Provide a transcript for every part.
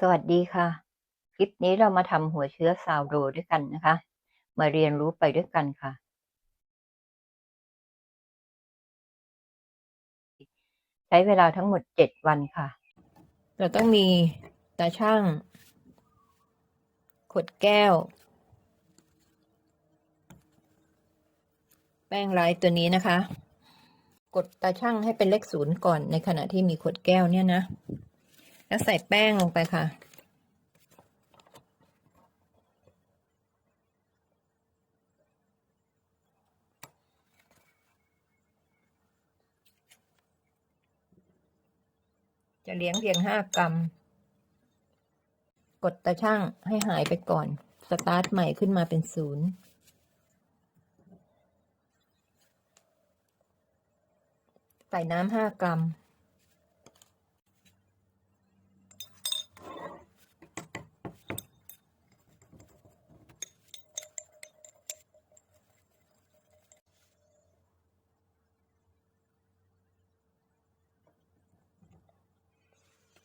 สวัสดีค่ะ คลิปนี้เรามาทำหัวเชื้อซาวโดด้วยกันนะคะ มาเรียนรู้ไปด้วยกันค่ะ ใช้เวลาทั้งหมดเจ็ดวันค่ะ เราต้องมีตาช่าง ขวดแก้ว แป้งลายตัวนี้นะคะ กดตาช่างให้เป็นเลขศูนย์ก่อนในขณะที่มีขวดแก้วเนี่ยนะ แล้วใส่แป้งลงไปค่ะ จะเลี้ยงเพียงห้ากรัม กดตาช่างให้หายไปก่อน สตาร์ทใหม่ขึ้นมาเป็นศูนย์ใส่น้ำห้ากรัม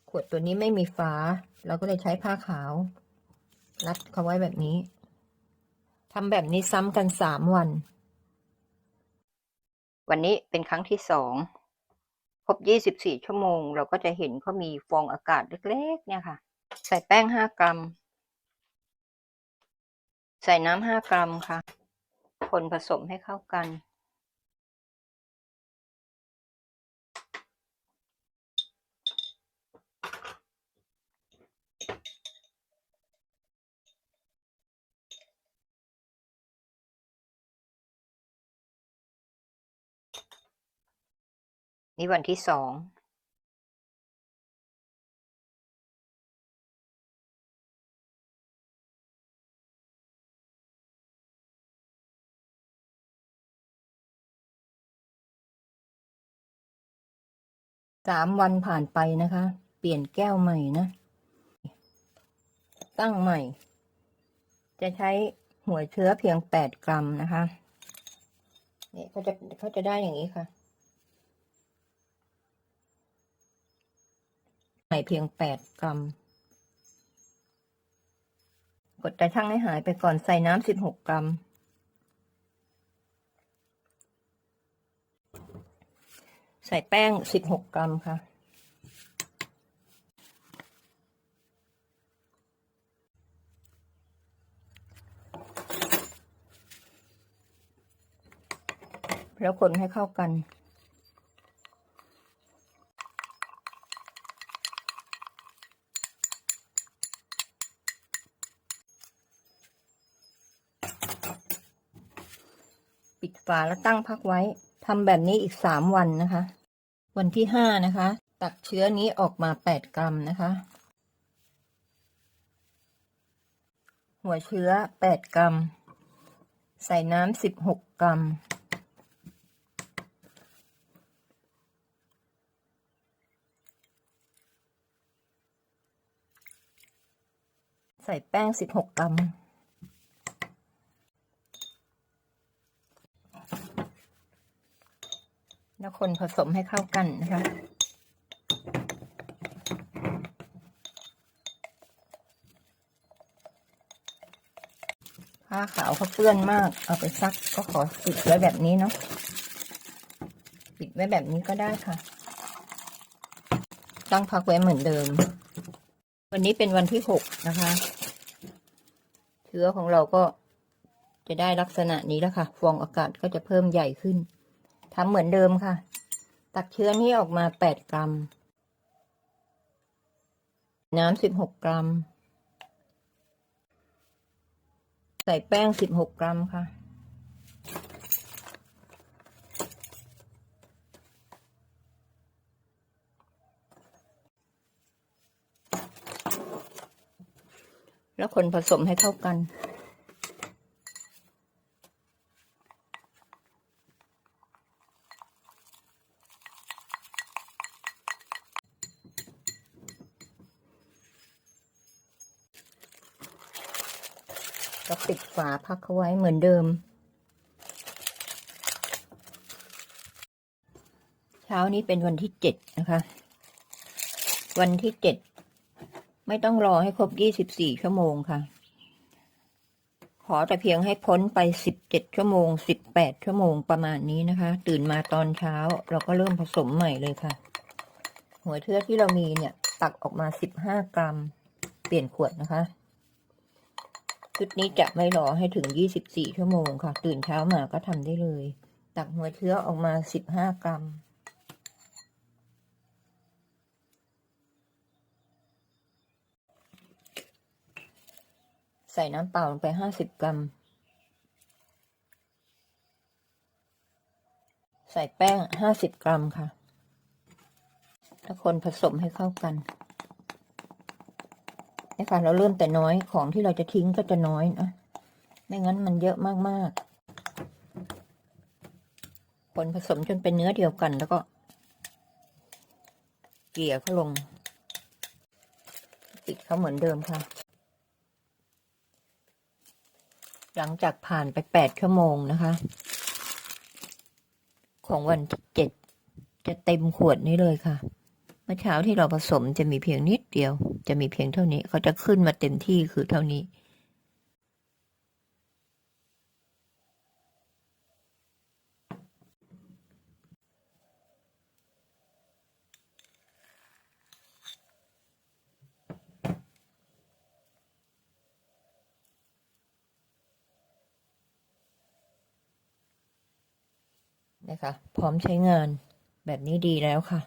ขวดตัวนี้ไม่มีฝาเราก็เลยใช้ผ้าขาว รัดเขาไว้แบบนี้ทำแบบนี้ซ้ำกันสามวัน วันนี้เป็นครั้งที่สองครบยี่สิบสี่ชั่วโมง เราก็จะเห็นเขามีฟองอากาศเล็กๆ เนี่ยค่ะ ใส่แป้งห้ากรัม ใส่น้ำห้ากรัมค่ะ คนผสมให้เข้ากัน นี่วันที่สองสามวันผ่านไปนะคะ เปลี่ยนแก้วใหม่นะ ตั้งใหม่ จะใช้หัวเชื้อเพียงแปดกรัมนะคะเนี่ยเขาจะเขาจะได้อย่างนี้ค่ะ ใหม่ เพียงแปดกรัม กดตาช่างให้หายไปก่อนใส่น้ำสิบหกกรัม ใส่แป้งสิบหกกรัมค่ะ แล้วคนให้เข้ากัน ปิดฝาแล้วตั้งพักไว้ทำแบบนี้อีกสามวันนะคะ วันที่ห้านะคะ ตักเชื้อนี้ออกมาแปดกรัมนะคะ หัวเชื้อแปดกรัม ใส่น้ำสิบหกกรัม ใส่แป้งสิบหกกรัม แล้วคนผสมให้เข้ากันนะคะผ้าขาวเขาเปื้อนมาก เอาไปซักก็ขอปิดไว้แบบนี้เนาะปิดไว้แบบนี้ก็ได้ค่ะ ตั้งพักไว้เหมือนเดิม วันนี้เป็นวันที่หกนะคะ เชื้อของเราก็จะได้ลักษณะนี้แล้วค่ะ ฟองอากาศก็จะเพิ่มใหญ่ขึ้น ทำเหมือนเดิมค่ะ ตักเชื้อนี้ออกมาแปดกรัม น้ำสิบหกกรัม ใส่แป้งสิบหกกรัมค่ะ แล้วคนผสมให้เข้ากัน ก็ปิดฝาพักเขาไว้เหมือนเดิม เช้านี้เป็นวันที่เจ็ดนะคะ วันที่เจ็ดไม่ต้องรอให้ครบยี่สิบสี่ชั่วโมงค่ะ ขอแต่เพียงให้พ้นไปสิบเจ็ดชั่วโมงสิบแปดชั่วโมงประมาณนี้นะคะ ตื่นมาตอนเช้าเราก็เริ่มผสมใหม่เลยค่ะ หัวเชื้อที่เรามีเนี่ย ตักออกมาสิบห้ากรัม เปลี่ยนขวดนะคะ ชุดนี้จะไม่รอให้ถึงยี่สิบสี่ชั่วโมงค่ะ ตื่นเช้ามาก็ทำได้เลย ตักหัวเชื้อออกมาสิบห้ากรัม ใส่น้ำเปล่าลงไปห้าสิบกรัม ใส่แป้งห้าสิบกรัมค่ะถ้าคนผสมให้เข้ากัน นะคะเราเริ่มแต่น้อยของที่เราจะทิ้งก็จะน้อยนะไม่งั้นมันเยอะมากๆคนผสมจนเป็นเนื้อเดียวกันแล้วก็ เกลี่ยเขาลงปิดเขาเหมือนเดิมค่ะ หลังจากผ่านไปแปดชั่วโมงนะคะ ของวันที่เจ็ดจะเต็มขวดนี้เลยค่ะ มื่อเช้าที่เราผสมจะมีเพียงนิดเดียว จะมีเพียงเท่านี้เขาจะขึ้นมาเต็มที่คือเท่านี้ นะคะ พร้อมใช้งานแบบนี้ดีแล้วค่ะ